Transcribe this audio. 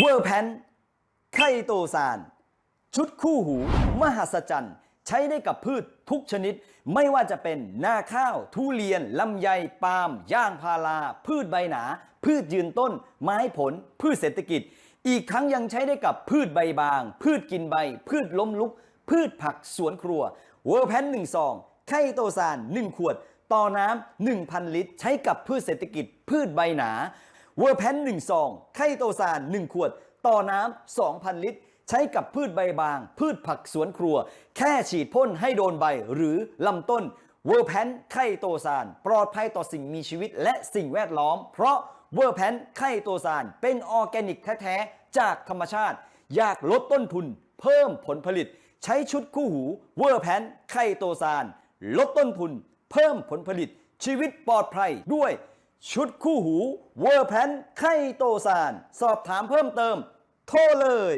เวอร์แพนไคโตซาน ชุดคู่หู มหัศจรรย์ ใช้ได้กับพืชทุกชนิด ไม่ว่าจะเป็นหน้าข้าว ทุเรียน ลำไย ปาล์มย่างพารา พืชใบหนา พืชยืนต้น ไม้ผล พืชเศรษฐกิจ อีกทั้งยังใช้ได้กับพืชใบบาง พืชกินใบ พืชล้มลุก พืชผักสวนครัว เวอร์แพนหนึ่งซองไคโตซาน 1 ขวด ต่อน้ำ1,000 ลิตร ใช้กับพืชเศรษฐกิจ พืชใบหนา เวอร์แพนหนึ่งซองไคโตซาน1ขวด ต่อน้ำ2,000ลิตร ใช้กับพืชใบบาง พืชผักสวนครัว แค่ฉีดพ่นให้โดนใบหรือลำต้นเวอร์แพนไคโตซานปลอดภัยต่อสิ่งมีชีวิตและสิ่งแวดล้อม เพราะเวอร์แพนไคโตซานเป็นออร์แกนิกแท้ๆ จากธรรมชาติ อยากลดต้นทุน เพิ่มผลผลิต ใช้ชุดคู่หูเวอร์แพนไคโตซานลดต้นทุน เพิ่มผลผลิตชีวิตปลอดภัยด้วย ชุดคู่หูเวอร์แพนไคโตซาน สอบถามเพิ่มเติม โทรเลย